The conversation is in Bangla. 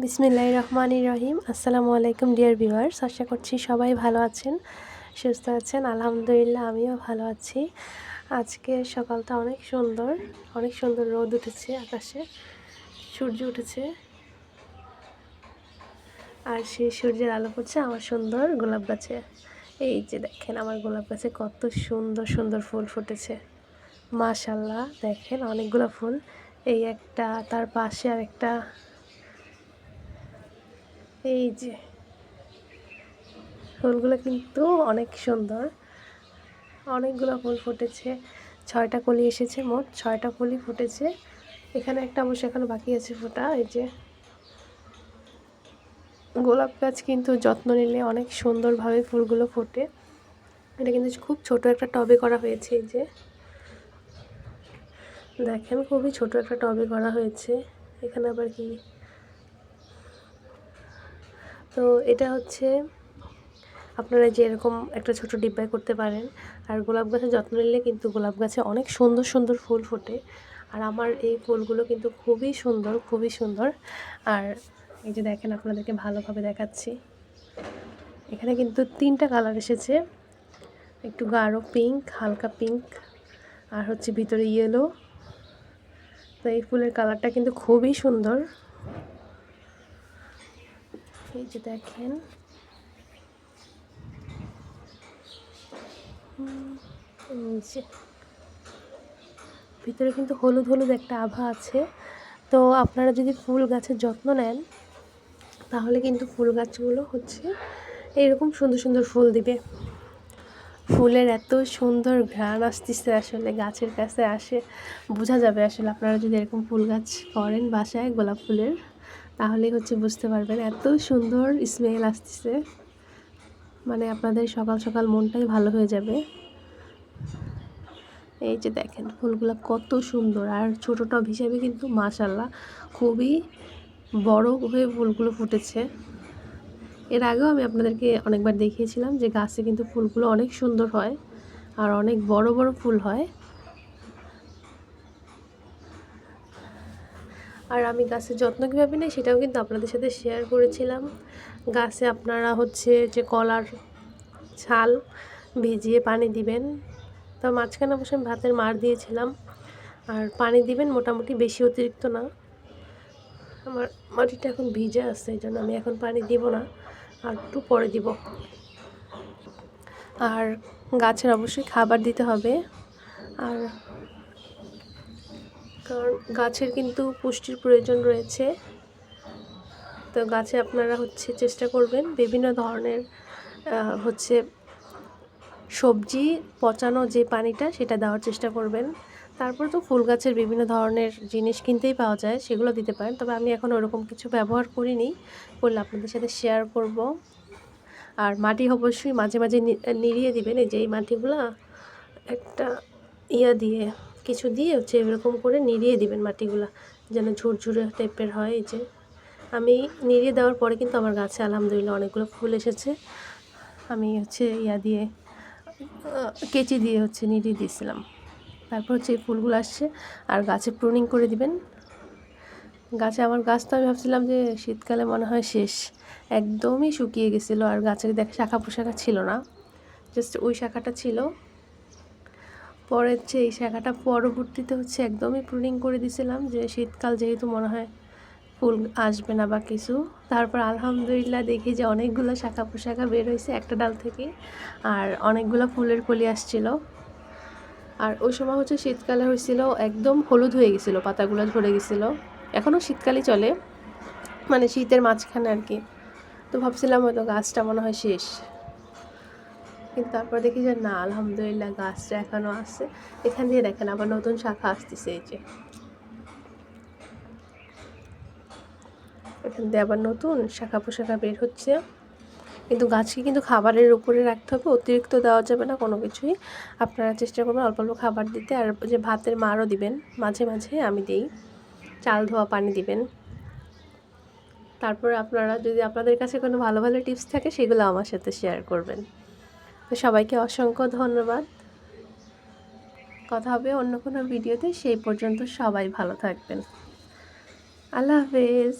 বিসমিল্লাহ রহমান রহিম। আসসালামু আলাইকুম, ডিয়ার ভিউয়ার্স। আশা করছি সবাই ভালো আছেন, সুস্থ আছেন। আলহামদুলিল্লাহ, আমিও ভালো আছি। আজকে সকালটা অনেক সুন্দর অনেক সুন্দর রোদ উঠেছে আকাশে, সূর্য উঠেছে। আর সেই সূর্যের আলো পড়ছে আমার সুন্দর গোলাপ গাছে। এই যে দেখেন আমার গোলাপ গাছে কত সুন্দর সুন্দর ফুল ফুটেছে। মাশাল্লাহ দেখেন অনেকগুলো ফুল। এই একটা, তার পাশে আর একটা এই যে, ফুলগুলো কিন্তু অনেক সুন্দর। অনেকগুলো ফুল ফুটেছে। ছয়টা কলি এসেছে মোট, ছয়টা কলি ফুটেছে। এখানে একটা অবশ্য এখনও বাকি আছে ফোটা, এই যে। গোলাপ গাছ কিন্তু যত্ন নিলে অনেক সুন্দরভাবে ফুলগুলো ফোটে। এটা কিন্তু খুব ছোট একটা টবে করা হয়েছে, এই যে। দেখেন, খুবই ছোট একটা টবে করা হয়েছে। এখানে আবার কি তো এটা হচ্ছে আপনারা যে এরকম একটা ছোট ডিব্বায় করতে পারেন। আর গোলাপ গাছের যত্ন নিলে কিন্তু গোলাপ গাছে অনেক সুন্দর সুন্দর ফুল ফোটে। আর আমার এই ফুলগুলো কিন্তু খুবই সুন্দর খুবই সুন্দর। আর এই যে দেখেন আপনাদেরকে ভালোভাবে দেখাচ্ছি। এখানে কিন্তু তিনটা কালার এসেছে। একটু গাঢ় পিঙ্ক, হালকা পিঙ্ক, আর হচ্ছে ভিতরে ইয়েলো। তো এই ফুলের কালারটা কিন্তু খুবই সুন্দর। এই যে দেখেন। ভিতরে কিন্তু হলুদ হলুদ একটা আভা আছে। তো আপনারা যদি ফুল গাছের যত্ন নেন, তাহলে কিন্তু ফুল গাছগুলো হচ্ছে এরকম সুন্দর সুন্দর ফুল দিবে। ফুলের এত সুন্দর ঘ্রাণ আসতেছে আসলে, গাছের কাছে আসে, বোঝা যাবে আসলে আপনারা যদি এরকম ফুল গাছ করেন বাসায়, গোলাপ ফুলের। তাহলেই হচ্ছে বুঝতে পারবেন। এত সুন্দর স্মেল আসতেছে। মানে আপনাদের সকাল সকাল মনটাই ভালো হয়ে যাবে। এই যে দেখেন, ফুলগুলো কত সুন্দর। আর ছোটো টব হিসেবে কিন্তু মাশাল্লাহ খুবই বড় হয়ে ফুলগুলো ফুটেছে। এর আগেও আমি আপনাদেরকে অনেকবার দেখিয়েছিলাম যে গাছে কিন্তু ফুলগুলো অনেক সুন্দর হয় আর অনেক বড় বড় ফুল হয়। আর আমি গাছের যত্ন কীভাবে নেই সেটাও কিন্তু আপনাদের সাথে শেয়ার করেছিলাম। গাছে আপনারা হচ্ছে যে কলার ছাল ভিজিয়ে পানি দিবেন। তো মাঝখানে অবশ্যই আমি ভাতের মার দিয়েছিলাম। আর পানি দিবেন মোটামুটি বেশি অতিরিক্ত না। আমার মাটিটা এখন ভিজে আছে এই জন্য আমি এখন পানি দিব না, আর একটু পরে দিব। আর গাছের অবশ্যই খাবার দিতে হবে। আর কারণ গাছের কিন্তু পুষ্টির প্রয়োজন রয়েছে। তো গাছে আপনারা হচ্ছে চেষ্টা করবেন বিভিন্ন ধরনের হচ্ছে সবজি পচানো যে পানিটা সেটা দেওয়ার চেষ্টা করবেন। তারপর তো ফুল গাছের বিভিন্ন ধরনের জিনিস কিনতেই পাওয়া যায়, সেগুলো দিতে পারেন। তবে আমি এখন ওরকম কিছু ব্যবহার করিনি, করলে আপনাদের সাথে শেয়ার করব। আর মাটি অবশ্যই মাঝে মাঝে নিড়িয়ে দিবেন, এই যে এই মাটিগুলো একটা ইয়া দিয়ে কিছু দিয়ে হচ্ছে এরকম করে নিড়িয়ে দিবেন মাটিগুলো, যেন ঝুরঝুরে টাইপের হয় এই যে। আমি নিড়িয়ে দেওয়ার পরে কিন্তু আমার গাছে আলহামদুলিল্লাহ অনেকগুলো ফুল এসেছে। আমি হচ্ছে ইয়া দিয়ে কেচি দিয়ে হচ্ছে নিড়িয়ে দিয়েছিলাম। তারপর হচ্ছে এই ফুলগুলো আসছে, আর গাছে প্রুনিং করে দিবেন। গাছে আমার গাছ তো আমি ভাবছিলাম যে শীতকালে মনে হয় শেষ, একদমই শুকিয়ে গেছিল, আর গাছের দেখা শাখা পোশাখা ছিল না জাস্ট ওই শাখাটা ছিল। পরে হচ্ছে এই শাখাটা পরবর্তীতে হচ্ছে একদমই প্রুনিং করে দিছিলাম যে শীতকাল যেহেতু মনে হয় ফুল আসবে না বা কিছু, তারপর আলহামদুলিল্লাহ দেখি যে অনেকগুলো শাখা পোশাখা বের হয়েছে একটা ডাল থেকে, আর অনেকগুলো ফুলের কলি আসছিল। আর ওই সময় হচ্ছে শীতকালে হয়েছিল একদম হলুদ হয়ে গেছিল, পাতাগুলো ঝরে গেছিল। এখনও শীতকালই চলে মানে শীতের মাঝখানে আর কি। তো ভাবছিলাম হয়তো গাছটা মনে হয় শেষ। কিন্তু তারপর দেখি যে না, আলহামদুলিল্লাহ গাছটা এখনও আছে। এখান দিয়ে দেখেন আবার নতুন শাখা আসতেছে এই যে। এখান দিয়ে আবার নতুন শাখা পোশাখা বের হচ্ছে। কিন্তু গাছকে কিন্তু খাবারের উপরে রাখতে হবে, অতিরিক্ত দেওয়া যাবে না কোনো কিছুই। আপনারা চেষ্টা করবেন অল্প অল্প খাবার দিতে। আর যে ভাতের মারও দিবেন, মাঝে মাঝে আমি দিই। চাল, ধোয়া, পানি দিবেন। তারপর আপনারা যদি আপনাদের কাছে কোনো ভালো ভালো টিপস থাকে, সেগুলো আমার সাথে শেয়ার করবেন। তো সবাইকে অসংখ্য ধন্যবাদ। কথা হবে অন্য কোনো ভিডিওতে, সেই পর্যন্ত সবাই ভালো থাকবেন। আল্লাহ হাফেজ।